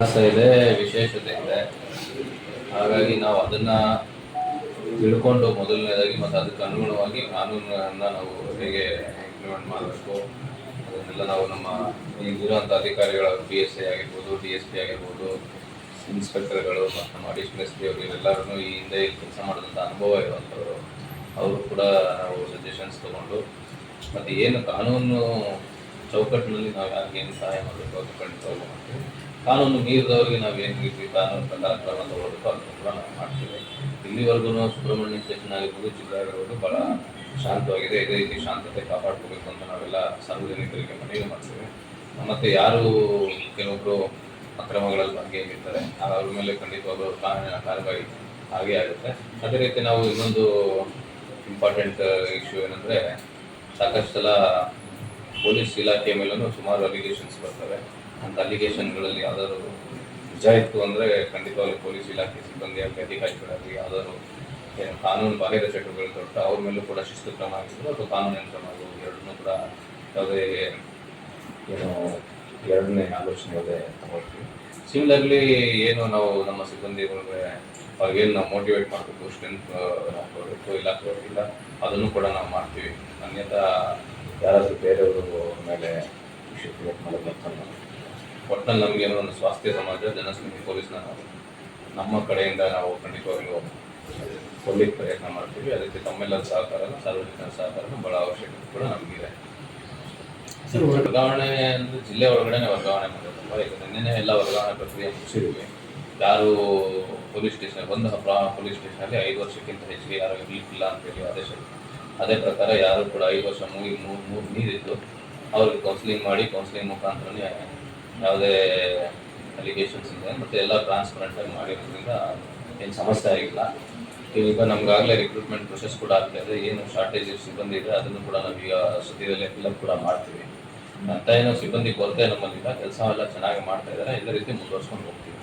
ಇದೆ, ವಿಶೇಷತೆ ಇದೆ. ಹಾಗಾಗಿ ನಾವು ಅದನ್ನ ತಿಳ್ಕೊಂಡು ಮೊದಲನೇದಾಗಿ ಮತ್ತು ಅದಕ್ಕೆ ಅನುಗುಣವಾಗಿ ಕಾನೂನನ್ನ ನಾವು ಹೇಗೆ ಇಂಪ್ಲಿಮೆಂಟ್ ಮಾಡಬೇಕು. ಅದನ್ನೆಲ್ಲ ನಾವು ನಮ್ಮ ಈಗಿರುವಂಥ ಅಧಿಕಾರಿಗಳ ಪಿ ಎಸ್ ಐ ಆಗಿರ್ಬೋದು ಡಿ ಎಸ್ ಪಿ ಆಗಿರ್ಬೋದು, ಇನ್ಸ್ಪೆಕ್ಟರ್ಗಳು ಮತ್ತು ನಮ್ಮ ಅಡಿಷನಲ್ ಎಸ್ ಪಿ ಅವರು ಇವರೆಲ್ಲರೂ ಈ ಹಿಂದೆ ಕೆಲಸ ಮಾಡಿದಂಥ ಅನುಭವ ಇರುವಂಥವ್ರು. ಅವರು ಕೂಡ ನಾವು ಸಜೆಷನ್ಸ್ ತಗೊಂಡು ಮತ್ತು ಏನು ಕಾನೂನು ಚೌಕಟ್ಟಿನಲ್ಲಿ ನಾವು ಯಾರಿಗೇನು ಸಹಾಯ ಮಾಡಬೇಕು ಅದು ಖಂಡಿತ ಮಾಡ್ತೀವಿ ಕಾನೂನು ಮೀರಿದವರಿಗೆ ನಾವು ಏನು ರೀತಿ ಕಾನೂನು ಪ್ರಕಾರ ಕ್ರಮ ತಗೊಳ್ಬೇಕು ಅದನ್ನು ಕೂಡ ನಾವು ಮಾಡ್ತೀವಿ. ಇಲ್ಲಿವರೆಗೂ ಸುಬ್ರಹ್ಮಣ್ಯ ಸ್ಟೇಷನ್ ಆಗಿರ್ಬೋದು ಜಿಲ್ಲೆ ಆಗಿರ್ಬೋದು ಭಾಳ ಶಾಂತವಾಗಿದೆ. ಇದೇ ರೀತಿ ಶಾಂತತೆ ಕಾಪಾಡ್ಕೋಬೇಕು ಅಂತ ನಾವೆಲ್ಲ ಸಾರ್ವಜನಿಕರಿಗೆ ಮನವಿ ಮಾಡ್ತೀವಿ. ಮತ್ತು ಯಾರು ಕೆಲವೊಬ್ಬರು ಅಕ್ರಮಗಳಲ್ಲಿ ಭಾಗಿಯಾಗಿರ್ತಾರೆ ಅವ್ರ ಮೇಲೆ ಖಂಡಿತವಾಗ್ಲೂ ಕಾನೂನಿನ ಕಾರ್ಯವಾಗಿ ಹಾಗೆ ಆಗುತ್ತೆ. ಅದೇ ರೀತಿ ನಾವು ಇನ್ನೊಂದು ಇಂಪಾರ್ಟೆಂಟ್ ಇಶ್ಯೂ ಏನಂದರೆ ಸಾಕಷ್ಟು ಸಲ ಪೊಲೀಸ್ ಇಲಾಖೆಯ ಮೇಲೂ ಸುಮಾರು ಅಲಿಗೇಷನ್ಸ್ ಬರ್ತವೆ. ಅಂತ ಅಲಿಗೇಷನ್ಗಳಲ್ಲಿ ಯಾವ್ದಾದ್ರು ನಿಜ ಇತ್ತು ಅಂದರೆ ಖಂಡಿತವಾಗ್ಲೂ ಪೊಲೀಸ್ ಇಲಾಖೆ ಸಿಬ್ಬಂದಿ ಅಧಿಕಾರಿಗಳಾಗಲಿ ಯಾವ್ದಾದ್ರು ಏನು ಕಾನೂನು ಬಾಹಿರ ಚಟುವಟಿಕೆಗಳು ದೊಡ್ಡ ಅವ್ರ ಮೇಲೂ ಕೂಡ ಶಿಸ್ತು ಕ್ರಮ ಆಗಿದ್ರು ಅಥವಾ ಕಾನೂನಿನ ಕ್ರಮ ಎರಡನ್ನೂ ಕೂಡ ಯಾವುದೇ ಏನು ಎರಡನೇ ಆಲೋಚನೆ ತಗೊಳ್ತೀವಿ. ಸಿಮಿಲರ್ಲಿ ಏನು ನಾವು ನಮ್ಮ ಸಿಬ್ಬಂದಿಗಳಿಗೆ ಅವ್ರಿಗೇನು ನಾವು ಮೋಟಿವೇಟ್ ಮಾಡಬೇಕು ಸ್ಟ್ರೆಂತ್ ಹಾಕೋಬೇಕು ಇಲ್ಲ ಅದನ್ನು ಕೂಡ ನಾವು ಮಾಡ್ತೀವಿ. ಅನ್ಯಥಾ ಯಾರಾದರೂ ಬೇರೆಯವರು ಮೇಲೆ ವಿಷಯ ಕ್ರಿಯೇಟ್ ಮಾಡೋದು ಅಂತ ನಾನು ಒಟ್ಟಿನಲ್ಲಿ ನಮಗೇನೋ ಒಂದು ಸ್ವಾಸ್ಥ್ಯ ಸಮಾಜ ಜನಸ್ನೇಹಿ ಪೊಲೀಸ್ನ ನಾವು ನಮ್ಮ ಕಡೆಯಿಂದ ನಾವು ಖಂಡಿತವಾಗಿಯೂ ಕೊಡ್ಲಿಕ್ಕೆ ಪ್ರಯತ್ನ ಮಾಡ್ತೀವಿ. ಅದಕ್ಕೆ ತಮ್ಮೆಲ್ಲರ ಸಹಕಾರ ಸಾರ್ವಜನಿಕರ ಸಹಕಾರ ಬಹಳ ಅವಶ್ಯಕತೆ ಕೂಡ ನಮಗಿದೆ. ವರ್ಗಾವಣೆ ಅಂದರೆ ಜಿಲ್ಲೆ ಒಳಗಡೆ ವರ್ಗಾವಣೆ ಮಾಡೋದಲ್ವ ಈಗ ನಿನ್ನೆ ಎಲ್ಲ ವರ್ಗಾವಣೆ ಪ್ರಕ್ರಿಯೆ ಮುಗಿಸಿದ್ವಿ. ಯಾರು ಪೊಲೀಸ್ ಸ್ಟೇಷನ್ ಒಂದು ಪೊಲೀಸ್ ಸ್ಟೇಷನಲ್ಲಿ ಐದು ವರ್ಷಕ್ಕಿಂತ ಹೆಚ್ಚಿಗೆ ಯಾರು ಇರಲಿಕ್ಕಿಲ್ಲ ಅಂತೇಳಿ ಆದೇಶ. ಅದೇ ಪ್ರಕಾರ ಯಾರು ಕೂಡ ಐದು ವರ್ಷ ಮುಗಿ ಮೂರು ಮೂರು ನೀರಿತ್ತು ಅವ್ರಿಗೆ ಕೌನ್ಸಿಲಿಂಗ್ ಮಾಡಿ ಕೌನ್ಸಿಲಿಂಗ್ ಮುಖಾಂತರನೇ ಯಾವುದೇ ಅಲಿಗೇಷನ್ಸ್ ಇದೆ. ಮತ್ತು ಎಲ್ಲ ಟ್ರಾನ್ಸ್ಪರೆಂಟ್ ಆಗಿ ಮಾಡಿರೋದ್ರಿಂದ ಏನು ಸಮಸ್ಯೆ ಆಗಿಲ್ಲ. ಈಗ ನಮ್ಗಾಗಲೇ ರಿಕ್ರೂಟ್ಮೆಂಟ್ ಪ್ರೊಸೆಸ್ ಕೂಡ ಆಗ್ತಾ ಇದೆ. ಏನು ಶಾರ್ಟೇಜ್ ಸಿಬ್ಬಂದಿ ಇದೆ ಅದನ್ನು ಕೂಡ ನಾವೀಗ ಸುದ್ದಿಯಲ್ಲೇ ಫಿಲಪ್ ಕೂಡ ಮಾಡ್ತೀವಿ. ಅಂತ ಏನೋ ಸಿಬ್ಬಂದಿ ಕೊರತೆ ನಮ್ಮಲ್ಲಿಲ್ಲ ಕೆಲಸ ಎಲ್ಲ ಚೆನ್ನಾಗಿ ಮಾಡ್ತಾ ಇದ್ದಾರೆ. ಎಲ್ಲ ರೀತಿ ಮುಂದುವರ್ಸ್ಕೊಂಡು ಹೋಗ್ತೀವಿ.